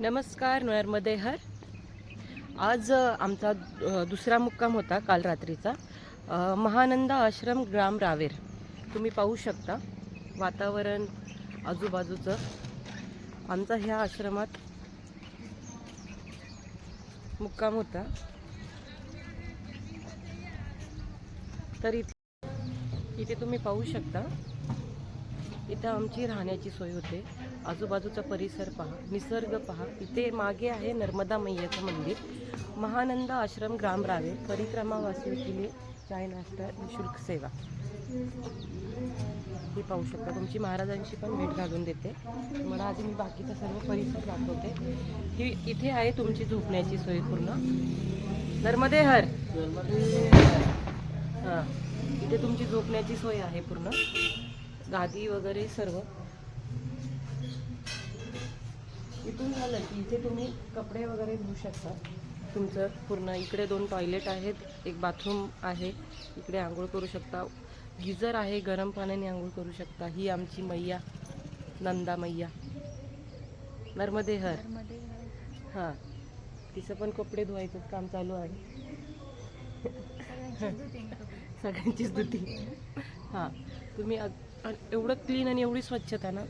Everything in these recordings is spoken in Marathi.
नमस्कार नोयरमध्ये हर. आज आमचा दुसरा मुक्काम होता काल रात्रीचा. महानंद महानंदा आश्रम ग्राम रावेर. तुम्ही पाहू शकता वातावरण आजूबाजूचं. आमचा ह्या आश्रमात मुक्काम होता. तर इथे इथे तुम्ही पाहू शकता. इथं आमची राहण्याची सोय होते. आजूबाजूचा परिसर पहा निसर्ग पहा. इथे मागे आहे नर्मदा मैयाचं मंदिर. महानंद आश्रम ग्राम रावे परिक्रमा वासी चाय नाश्ता निशुल्क सेवा. हे पाहू शकता. तुमची महाराजांची पण भेट घालून देते. तुम्हाला आधी मी बाकीचा सर्व परिसर दाखवते. ही इथे आहे तुमची झोपण्याची सोय पूर्ण. नर्मदे हर. हां. इथे तुमची झोपण्याची सोय आहे पूर्ण. गादी वगैरे सर्व. इथून झालं की इथे तुम्ही कपडे वगैरे धुवू शकता. तुमचं पूर्ण इकडे दोन टॉयलेट आहेत एक बाथरूम आहे इकडे आंघोळ करू शकता. गिझर आहे गरम पाण्याने आंघोळ करू शकता. ही आमची मैया नंदा मैया. नर्मदे हर. हां. तिचं पण कपडे धुवायचं काम चालू आहे. सगळ्यांचीच धुती हां. तुम्ही एवढं क्लीन आणि एवढी स्वच्छता ना.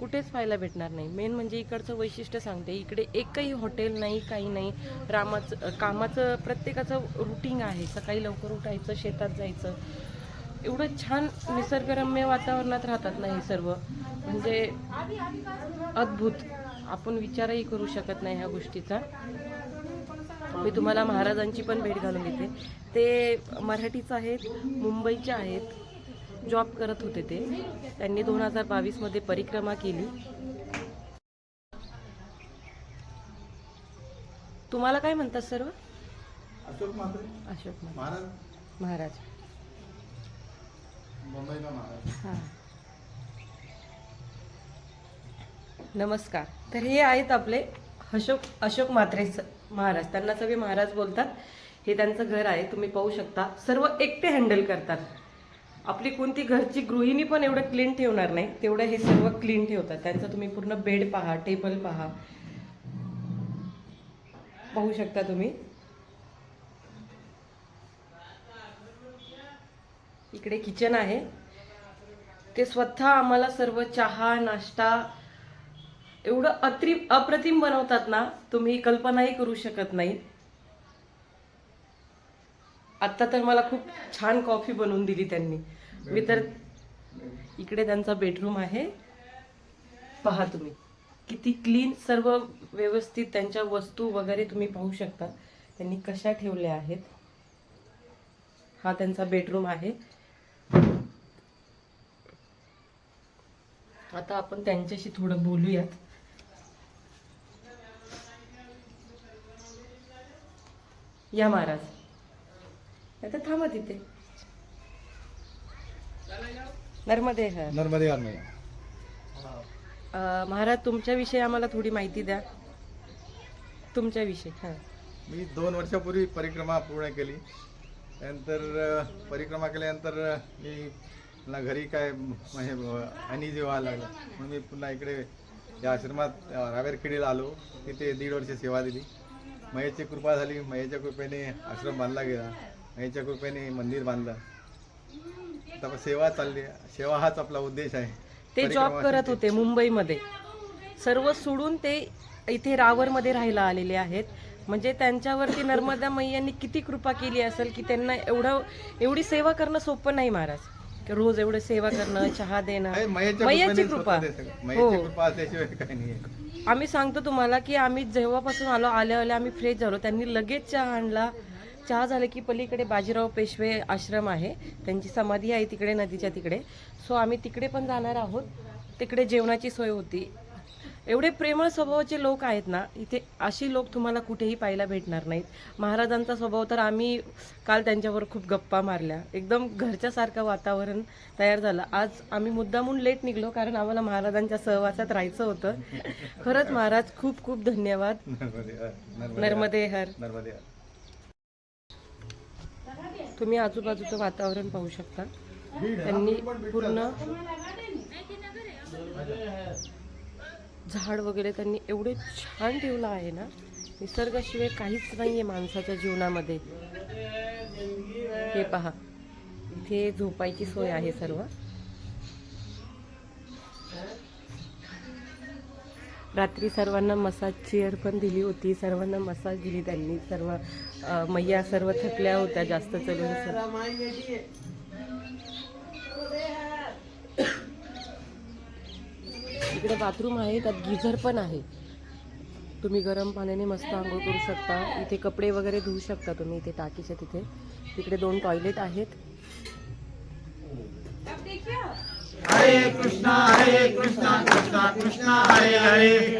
कुठेच पाहायला भेटणार नाही. मेन म्हणजे इकडचं वैशिष्ट्य सांगते. इकडे एकही हॉटेल नाही काही नाही. रामाचं कामाचं प्रत्येकाचं रुटीन आहे. सकाळी लवकर उठायचं शेतात जायचं. एवढं छान निसर्गरम्य वातावरणात राहतात ना हे सर्व. म्हणजे अद्भुत. आपण विचारही करू शकत नाही ह्या गोष्टीचा. मी तुम्हाला महाराजांची पण भेट घालून देते. ते मराठीच आहेत मुंबईचे आहेत. जॉब करत होते ते. त्यांनी दोन हजार बावीसमध्ये परिक्रमा केली. तुम्हाला काय म्हणतात सर्व? अशोक अशोक महाराज. हां. नमस्कार. तर हे आहेत आपले अशोक अशोक म्हात्रे स- महाराज. त्यांना सगळे महाराज बोलतात. हे त्यांचं घर आहे. तुम्ही पाहू शकता. सर्व एकटे हँडल करतात. आपली कोणती घरची गृहिणी पण एवढं क्लीन ठेवणार नाही. तेवढं हे सर्व क्लीन ठेवतात. त्यांचं तुम्ही पूर्ण बेड पहा टेबल पहा. पाहू शकता तुम्ही? इकडे किचन आहे. ते स्वतः आम्हाला सर्व चहा नाश्ता एवढं अत्रि अप्रतिम बनवतात ना तुम्ही कल्पनाही करू शकत नाही. आत्ता तर मला खूप छान कॉफी बनवून दिली त्यांनी. मी तर इकडे त्यांचा बेडरूम आहे. पहा तुम्ही. किती क्लीन सर्व व्यवस्थित त्यांच्या वस्तू वगैरे तुम्ही पाहू शकता. त्यांनी कशा ठेवल्या आहेत. हा त्यांचा बेडरूम आहे. आता आपण त्यांच्याशी थोडं बोलूयात. या महाराज. आता थांबा तिथे. नर्मदे हर नर्मदे महाराज तुमच्याविषयी आम्हाला थोडी माहिती द्या. तुमच्याविषयी हां. मी दोन वर्षापूर्वी परिक्रमा पूर्ण केली. त्यानंतर परिक्रमा केल्यानंतर मी पुन्हा घरी काय म्हणजे आणि जेव्हा लागलं म्हणून मी पुन्हा इकडे या आश्रमात रावेरखेडीला आलो. तिथे दीड वर्ष सेवा दिली. मयेची कृपा झाली मयेच्या कृपेने आश्रम बांधला गेला मयेच्या कृपेने मंदिर बांधलं आता सेवा चालली. सेवा हाच आपला उद्देश आहे ते जॉब करत. होते मुंबईमध्ये सर्व सोडून ते इथे रावरमध्ये राहायला आलेले आहेत म्हणजे त्यांच्यावरती नर्मदा मैयांनी किती कृपा केली असेल की त्यांना एवढं एवढी सेवा करणं सोपं नाही महाराज रोज एवढं सेवा करणं चहा देणं कृपेने कृपा. हो मयेची कृपा असल्याशिवाय काही नाही. आम्ही सांगतो तुम्हाला की आम्ही जेव्हापासून आलो आल्या आल्या आम्ही फ्रेश झालो. त्यांनी लगेच चहा आणला. चहा झालं की पलीकडे बाजीराव पेशवे आश्रम आहे. त्यांची समाधी आहे तिकडे नदीच्या तिकडे. सो आम्ही तिकडे पण जाणार आहोत. तिकडे जेवणाची सोय होती. एवढे प्रेमळ स्वभावाचे लोक आहेत ना इथे अशी लोक तुम्हाला कुठेही पाहायला भेटणार नाहीत. महाराजांचा स्वभाव तर आम्ही काल त्यांच्यावर खूप गप्पा मारल्या. एकदम घरच्यासारखं वातावरण तयार झालं. आज आम्ही मुद्दामून लेट निघलो कारण आम्हाला महाराजांच्या सहवासात राहायचं होतं. खरंच महाराज खूप खूप धन्यवाद. नर्मदे हर, तुम्ही आजूबाजूचं वातावरण पाहू शकता. त्यांनी पूर्ण झाड वगैरे त्यांनी एवढे छान ठेवलं आहे ना निसर्गाशिवाय काहीच नाही आहे माणसाच्या जीवनामध्ये. हे पहा इथे झोपायची सोय आहे सर्व. रात्री सर्वांना मसाज चेअर पण दिली होती सर्वांना मसाज दिली त्यांनी सर्व मैया सर्व थकल्या होत्या जास्त चलून. इकडे बाथरूम आहे त्यात गिझर पण आहे. तुम्ही गरम पाण्याने मस्त आंघोळ करू शकता. इथे कपडे वगैरे धुवू शकता तुम्ही इथे टाकीच्या तिथे. तिकडे दोन टॉयलेट आहेत. हरे.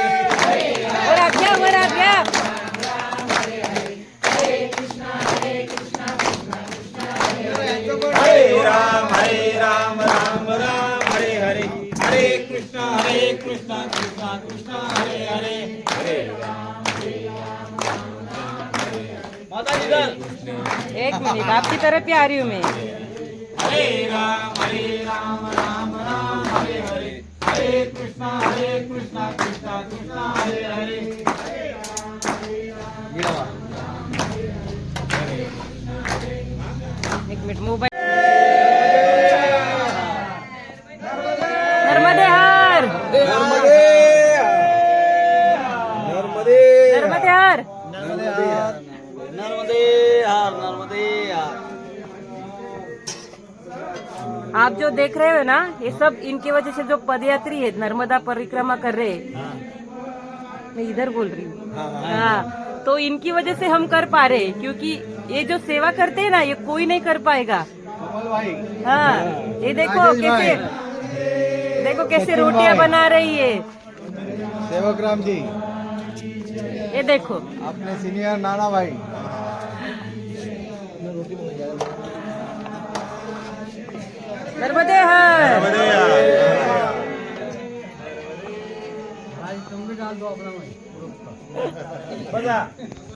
हरे कृष्णा हरे कृष्णा कृष्णा कृष्णा हरे हरे. हरे माता जी दल. एक मिनिट आपकी तरफ ही आ रही हूँ मैं. हरे राम हरे राम राम राम हरे हरे. हरे कृष्णा हरे कृष्णा आप जो देख रहे हो ना ये सब इनकी वजह से जो पदयात्री है नर्मदा परिक्रमा कर रहे हैं। मैं इधर बोल रही हूँ। हाँ तो इनकी वजह से हम कर पा रहे हैं क्योंकि ये जो सेवा करते हैं ना ये कोई नहीं कर पाएगा। हाँ ये देखो कैसे देखो कैसे रोटियाँ बना रही है। सेवक राम जी। ये देखो। अपने सीनियर नाना भाई। नर्मदे हर बघा